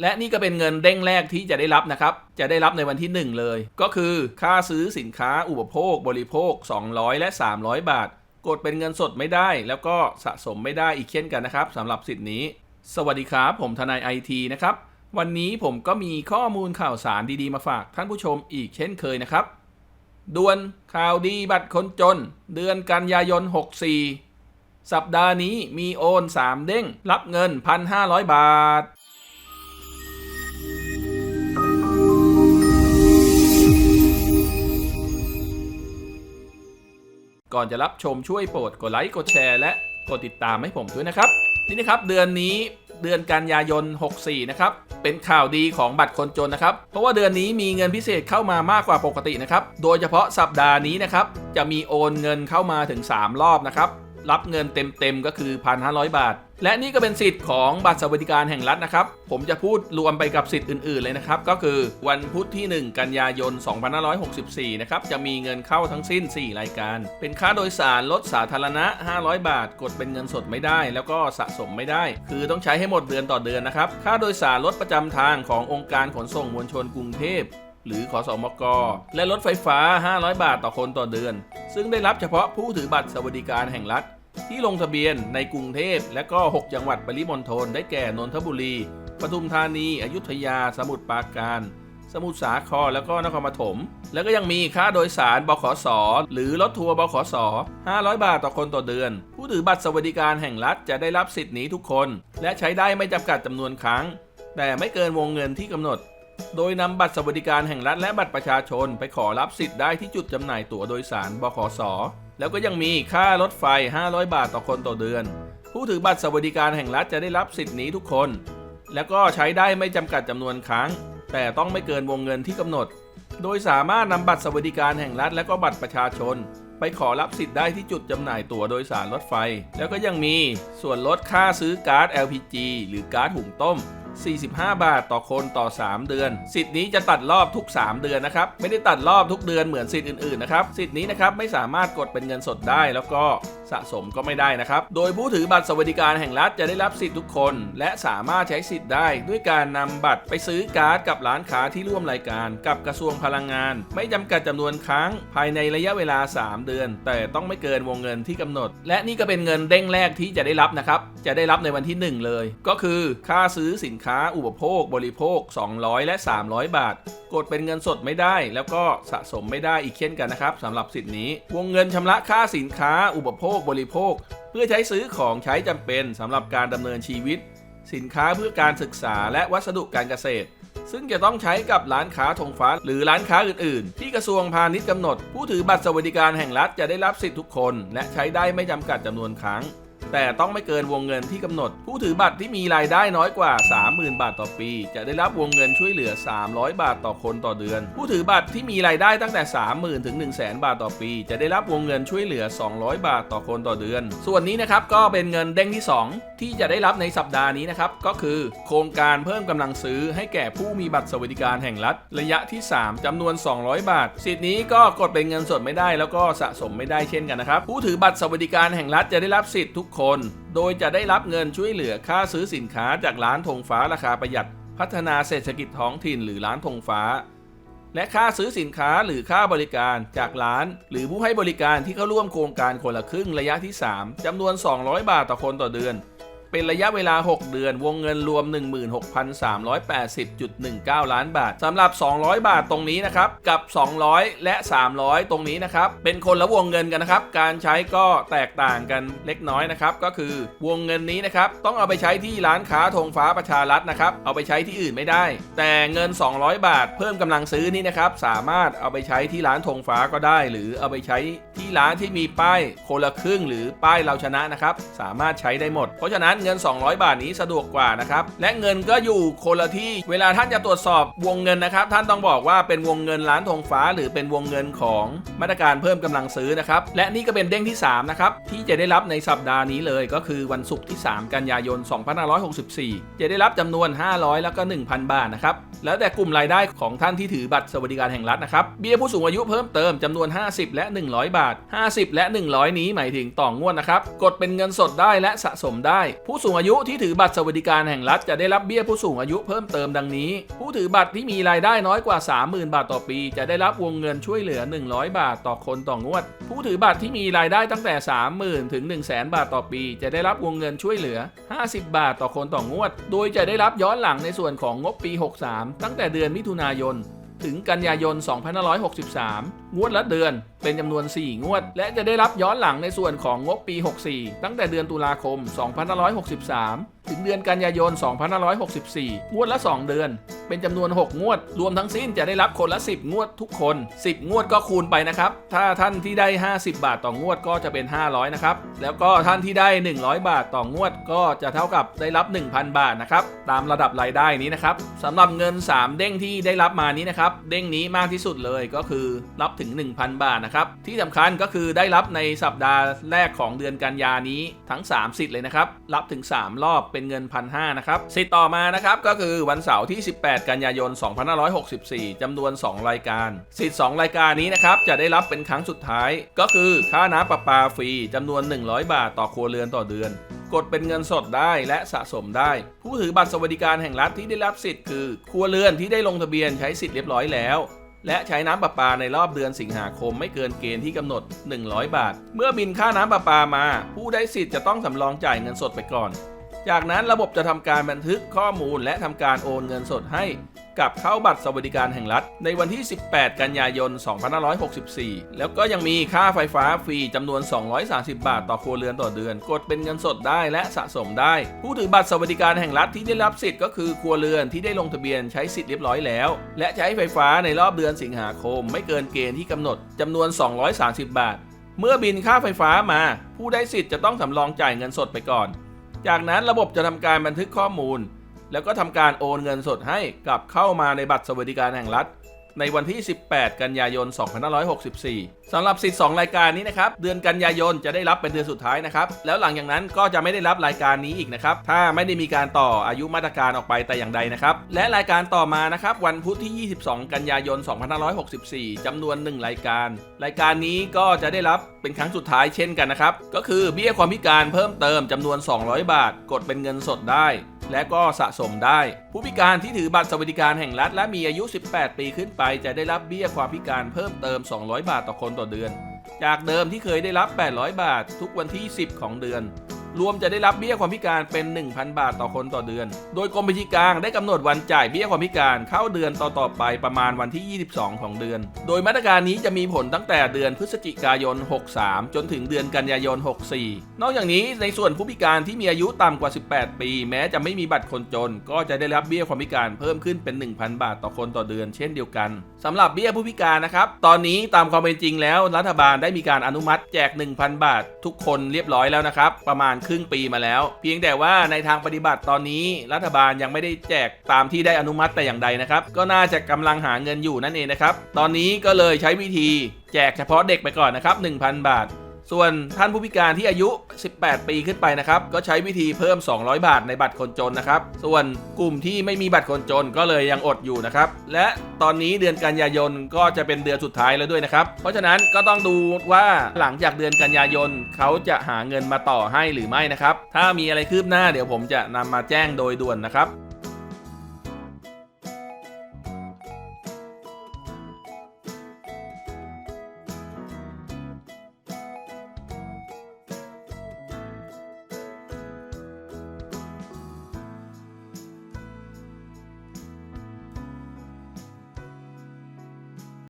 และนี่ก็เป็นเงินเด้งแรกที่จะได้รับนะครับ จะได้รับในวันที่ 1 เลย ก็คือค่าซื้อสินค้าอุปโภค บริโภค 200 และ 300 บาท กดเป็นเงินสดไม่ได้ แล้วก็สะสมไม่ได้อีกเช่นกันนะครับสำหรับสิทธิ์นี้ สวัสดีครับ ผมทนายไอทีนะครับ วันนี้ผมก็มีข้อมูลข่าวสารดีๆมาฝากท่านผู้ชมอีกเช่นเคยนะครับด่วนข่าวดีบัตรคนจน เดือนกันยายน 64 สัปดาห์นี้มีโอน 3 เด้ง รับเงิน 1,500 บาท ก่อนจะรับชมช่วยโปรดกดไลค์กดแชร์และกดติดตามให้ผมด้วยนะครับนี่นะครับเดือนนี้เดือนกันยายน 64 นะครับ เป็นข่าวดีของบัตรคนจนนะครับ เพราะว่าเดือนนี้มีเงินพิเศษเข้ามามากกว่าปกตินะครับ โดยเฉพาะสัปดาห์นี้นะครับ จะมีโอนเงินเข้ามาถึง 3 รอบนะครับ รับเงินเต็มๆก็คือ 1,500 บาท และนี่ก็เป็นสิทธิ์ของบัตรสวัสดิการแห่งรัฐนะครับ ผมจะพูดรวมไปกับสิทธิ์อื่นๆเลยนะครับ ก็คือวันพุธที่ 1 กันยายน 2564 นะครับ จะมีเงินเข้าทั้งสิ้น 4 รายการ เป็นค่าโดยสารรถสาธารณะ 500 บาท กดเป็นเงินสดไม่ได้ แล้วก็สะสมไม่ได้ คือต้องใช้ให้หมดเดือนต่อเดือนนะครับ ค่าโดยสารรถประจำทางขององค์การขนส่งมวลชนกรุงเทพหรือขอสมก และรถไฟฟ้า 500 บาทต่อคนต่อเดือน ซึ่งได้รับเฉพาะผู้ถือบัตรสวัสดิการแห่งรัฐ ที่ลงทะเบียนในกรุงเทพและก็ 6 จังหวัดปริมณฑลได้แก่นนทบุรี ปทุมธานี อยุธยา สมุทรปราการ สมุทรสาคร แล้วก็นครปฐม แล้วก็ยังมีค่าโดยสารบขส หรือรถทัวร์บขส 500 บาทต่อคนต่อเดือน ผู้ถือบัตรสวัสดิการแห่งรัฐจะได้รับสิทธิ์นี้ทุกคน และใช้ได้ไม่จำกัดจำนวนครั้ง แต่ไม่เกินวงเงินที่กำหนด โดยนำบัตรสวัสดิการแห่งรัฐและบัตรประชาชนไปขอรับสิทธิ์ได้ที่จุดจำหน่ายตั๋วโดยสารบขส แล้วก็ยังมีค่ารถไฟ 500 บาทต่อคนต่อเดือน ผู้ถือบัตรสวัสดิการแห่งรัฐจะได้รับสิทธิ์นี้ทุกคน แล้วก็ใช้ได้ไม่จำกัดจำนวนครั้ง แต่ต้องไม่เกินวงเงินที่กำหนด โดยสามารถนำบัตรสวัสดิการแห่งรัฐ และก็บัตรประชาชน ไปขอรับสิทธิ์ได้ที่จุดจำหน่ายตั๋วโดยสารรถไฟ แล้วก็ยังมีส่วนลดค่าซื้อก๊าซ LPG หรือก๊าซหุงต้ม 45 บาทต่อคนต่อ 3 เดือน สิทธิ์นี้จะตัดรอบทุก 3 เดือนนะครับ ไม่ได้ตัดรอบทุกเดือนเหมือนสิทธิ์อื่นๆนะครับ สิทธิ์นี้นะครับไม่สามารถกดเป็นเงินสดได้แล้วก็ สะสมก็ไม่ได้นะครับ โดยผู้ถือบัตรสวัสดิการแห่งรัฐจะได้รับสิทธิ์ทุกคน และสามารถใช้สิทธิ์ได้ ด้วยการนำบัตรไปซื้อการ์ดกับร้านค้าที่ร่วมรายการ กับกระทรวงพลังงาน ไม่จำกัดจำนวนครั้ง ภายในระยะเวลา 3 เดือน แต่ต้องไม่เกินวงเงินที่กำหนด และนี่ก็เป็นเงินเด้งแรกที่จะได้รับนะครับจะได้รับในวันที่ 1 เลย ก็คือค่าซื้อสินค้าอุปโภค บริโภค 200 และ 300 บาท กดเป็นเงินสดไม่ได้ แล้วก็สะสมไม่ได้อีกเช่นกันนะครับสำหรับสิทธิ์นี้ วงเงินชำระค่าสินค้าอุปโภคบริโภค เพื่อใช้ซื้อของใช้จำเป็นสำหรับการดำเนินชีวิต สินค้าเพื่อการศึกษาและวัสดุการเกษตร ซึ่งจะต้องใช้กับร้านค้าธงฟ้าหรือร้านค้าอื่น ๆ ที่กระทรวงพาณิชย์กำหนด ผู้ถือบัตรสวัสดิการแห่งรัฐจะได้รับสิทธิทุกคน และใช้ได้ไม่จำกัดจำนวนครั้ง แต่ต้องไม่เกินวงเงินที่กำหนด ผู้ถือบัตรที่มีรายได้น้อยกว่า 30,000 บาทต่อปี จะได้รับวงเงินช่วยเหลือ 300 บาทต่อคนต่อเดือน ผู้ถือบัตรที่มีรายได้ตั้งแต่ 30,000 ถึง 100,000 บาทต่อปี จะได้รับวงเงินช่วยเหลือ 200 บาทต่อคนต่อเดือน ส่วนนี้นะครับก็เป็นเงินเด้งที่ 2 ที่จะได้รับในสัปดาห์นี้นะครับก็คือ โครงการเพิ่มกำลังซื้อให้แก่ผู้มีบัตรสวัสดิการแห่งรัฐ ระยะที่ 3จำนวน 200 บาท สิทธิ์นี้ก็กดเป็นเงินสดไม่ได้ แล้วก็สะสมไม่ได้เช่นกันนะครับผู้ถือบัตรสวัสดิการแห่งรัฐจะได้รับสิทธิ์ทุกคนโดยจะได้รับเงินช่วยเหลือค่าซื้อสินค้าจากร้านธงฟ้าราคาประหยัด พัฒนาเศรษฐกิจท้องถิ่นหรือร้านธงฟ้า และค่าซื้อสินค้าหรือค่าบริการจากร้าน หรือผู้ให้บริการที่เข้าร่วมโครงการคนละครึ่งระยะที่ 3จำนวน 200 บาทต่อคนต่อเดือน เป็นระยะเวลา 6 เดือน วงเงินรวม 16,380.19 ล้านบาทสำหรับ 200 บาทตรงนี้นะครับ กับ 200 และ 300 ตรงนี้นะครับ เป็นคนละวงเงินกันนะครับ การใช้ก็แตกต่างกันเล็กน้อยนะครับ ก็คือวงเงินนี้นะครับ ต้องเอาไปใช้ที่ร้านค้าธงฟ้าประชารัฐนะครับ เอาไปใช้ที่อื่นไม่ได้ แต่เงิน 200 บาท เพิ่มกำลังซื้อนี่นะครับ สามารถเอาไปใช้ที่ร้านธงฟ้าก็ได้ หรือเอาไปใช้ที่ร้านที่มีป้ายคนละครึ่ง หรือป้ายเราชนะนะครับ สามารถใช้ได้หมด เพราะฉะนั้นเงิน 200 บาทนี้สะดวกกว่านะครับและเงินก็อยู่คนละที่ เวลาท่านจะตรวจสอบวงเงินนะครับ ท่านต้องบอกว่าเป็นวงเงินร้านธงฟ้า หรือเป็นวงเงินของมาตรการเพิ่มกำลังซื้อนะครับและนี่ก็เป็นเด้งที่3นะครับที่จะได้รับในสัปดาห์นี้เลยก็คือวันศุกร์ที่ 3 กันยายน 2564 จะได้รับจำนวน 500 แล้วก็ 1,000 บาทนะครับแล้วแต่กลุ่มรายได้ของท่านที่ถือบัตรสวัสดิการแห่งรัฐนะครับเบี้ยผู้สูงอายุเพิ่มเติมจำนวน 50 และ 100 บาท 50 และ 100 นี้หมายถึงต่องวดนะครับกดเป็นเงินสดได้และสะสมได้ผผู้สูงอายุที่ถือบัตรสวัสดิการแห่งรัฐจะได้รับเบี้ยผู้สูงอายุเพิ่มเติมดังนี้ ผู้ถือบัตรที่มีรายได้น้อยกว่า 30,000 บาทต่อปี จะได้รับวงเงินช่วยเหลือ 100 บาทต่อคนต่องวด ผู้ถือบัตรที่มีรายได้ตั้งแต่ 30,000 ถึง 100,000 บาทต่อปี จะได้รับวงเงินช่วยเหลือ 50 บาทต่อคนต่องวด โดยจะได้รับย้อนหลังในส่วนของงบปี 63 ตั้งแต่เดือนมิถุนายน ถึงกันยายน 2563 งวดละเดือนเป็นจำนวน 4 งวด และจะได้รับย้อนหลังในส่วนของงบปี 64 ตั้งแต่เดือนตุลาคม 2563ถึงเดือนกันยายน 2564 งวดละ 2 เดือน เป็นจำนวน 6 งวด รวมทั้งสิ้นจะได้รับคนละ 10 งวดทุกคน 10 งวดก็คูณไปนะครับ ถ้าท่านที่ได้ 50 บาทต่องวดก็จะเป็น 500 นะครับ แล้วก็ท่านที่ได้ 100 บาทต่องวดก็จะเท่ากับได้รับ 1,000 บาทนะครับ ตามระดับรายได้นี้นะครับสำหรับเงิน 3 เด้งที่ได้รับมานี้นะครับ เด้งนี้มากที่สุดเลยก็คือรับถึง 1,000 บาทนะครับ ที่สำคัญก็คือได้รับในสัปดาห์แรกของเดือนกันยานี้ทั้ง 3 สิทธิ์เลยนะครับ รับถึง 3 รอบเป็นเงิน1,500นะครับสิทธิ์ต่อมานะครับก็คือวันเสาร์ที่ 18 กันยายน 2564จำนวน 2 รายการ สิทธิ์ 2 รายการนี้นะครับจะได้รับเป็นครั้งสุดท้าย ก็คือค่าน้ำประปาฟรีจำนวน 100 บาทต่อครัวเรือนต่อเดือนกดเป็นเงินสดได้และสะสมได้ ผู้ถือบัตรสวัสดิการแห่งรัฐที่ได้รับสิทธิ์คือครัวเรือนที่ได้ลงทะเบียนใช้สิทธิ์เรียบร้อยแล้ว และใช้น้ำประปาในรอบเดือนสิงหาคมไม่เกินเกณฑ์ที่กำหนด 100 บาท เมื่อบินค่าน้ำประปามา ผู้ได้สิทธิ์จะต้องสำรองจ่ายเงินสดไปก่อน จากนั้นระบบจะทำการบันทึกข้อมูลและทำการโอนเงินสดให้กับเข้าบัตรสวัสดิการแห่งรัฐ ในวันที่ 18 กันยายน 2564 แล้วก็ยังมีค่าไฟฟ้าฟรีจำนวน 230 บาทต่อครัวเรือนต่อเดือน กดเป็นเงินสดได้และสะสมได้ ผู้ถือบัตรสวัสดิการแห่งรัฐที่ได้รับสิทธิ์ก็คือครัวเรือนที่ได้ลงทะเบียนใช้สิทธิ์เรียบร้อยแล้ว และใช้ไฟฟ้าในรอบเดือนสิงหาคม ไม่เกินเกณฑ์ที่กำหนดจำนวน 230 บาท เมื่อบินค่าไฟฟ้ามา ผู้ได้สิทธิ์จะต้องสำรองจ่ายเงินสดไปก่อน จากนั้นระบบจะทำการบันทึกข้อมูล แล้วก็ทำการโอนเงินสดให้กลับเข้ามาในบัตรสวัสดิการแห่งรัฐ ในวันที่ 18 กันยายน 2564สำหรับสิทธิ์2รายการนี้นะครับ เดือนกันยายนจะได้รับเป็นเดือนสุดท้ายนะครับ แล้วหลังจากนั้นก็จะไม่ได้รับรายการนี้อีกนะครับ ถ้าไม่ได้มีการต่ออายุมาตรการออกไปแต่อย่างใดนะครับ และรายการต่อมานะครับวันพุธที่ 22 กันยายน 2564จำนวน 1 รายการ รายการนี้ก็จะได้รับเป็นครั้งสุดท้ายเช่นกันนะครับ ก็คือเบี้ยความพิการเพิ่มเติมจำนวน 200 บาท กดเป็นเงินสดได้ และก็สะสมได้ ผู้พิการที่ถือบัตรสวัสดิการแห่งรัฐ และมีอายุ 18 ปีขึ้นไป จะได้รับเบี้ยความพิการเพิ่มเติม 200 บาทต่อคนต่อเดือน จากเดิมที่เคยได้รับ 800 บาททุกวันที่ 10 ของเดือน รวมจะได้รับเบี้ยความพิการเป็น 1,000 บาทต่อคนต่อเดือน โดยกรมบัญชีกลางได้กำหนดวันจ่ายเบี้ยความพิการเข้าเดือนต่อๆไปประมาณวันที่ 22 ของเดือน โดยมาตรการนี้จะมีผลตั้งแต่เดือนพฤศจิกายน 63 จนถึงเดือนกันยายน 64 นอกจากนี้ในส่วนผู้พิการที่มีอายุต่ำกว่า 18 ปี แม้จะไม่มีบัตรคนจน ก็จะได้รับเบี้ยความพิการเพิ่มขึ้นเป็น 1,000 บาทต่อคนต่อเดือน เช่นเดียวกันสำหรับเบี้ยผู้พิการนะครับตอนนี้ตามความเป็นจริงแล้วรัฐบาลได้มีการอนุมัติแจก 1,000 บาท ทุกคนเรียบร้อยแล้วนะครับประมาณครึ่งปีมาแล้ว เพียงแต่ว่าในทางปฏิบัติตอนนี้รัฐบาลยังไม่ได้แจกตามที่ได้อนุมัติแต่อย่างใดนะครับ ก็น่าจะกำลังหาเงินอยู่นั่นเองนะครับ ตอนนี้ก็เลยใช้วิธีแจกเฉพาะเด็กไปก่อนนะครับ 1,000 บาท ส่วนท่านผู้พิการที่อายุ 18 ปีขึ้นไปนะครับ ก็ใช้วิธีเพิ่ม 200 บาทในบัตรคนจนนะครับ ส่วนกลุ่มที่ไม่มีบัตรคนจนก็เลยยังอดอยู่นะครับ และตอนนี้เดือนกันยายนก็จะเป็นเดือนสุดท้ายแล้วด้วยนะครับ เพราะฉะนั้นก็ต้องดูว่าหลังจากเดือนกันยายนเขาจะหาเงินมาต่อให้หรือไม่นะครับ ถ้ามีอะไรคืบหน้าเดี๋ยวผมจะนำมาแจ้งโดยด่วนนะครับ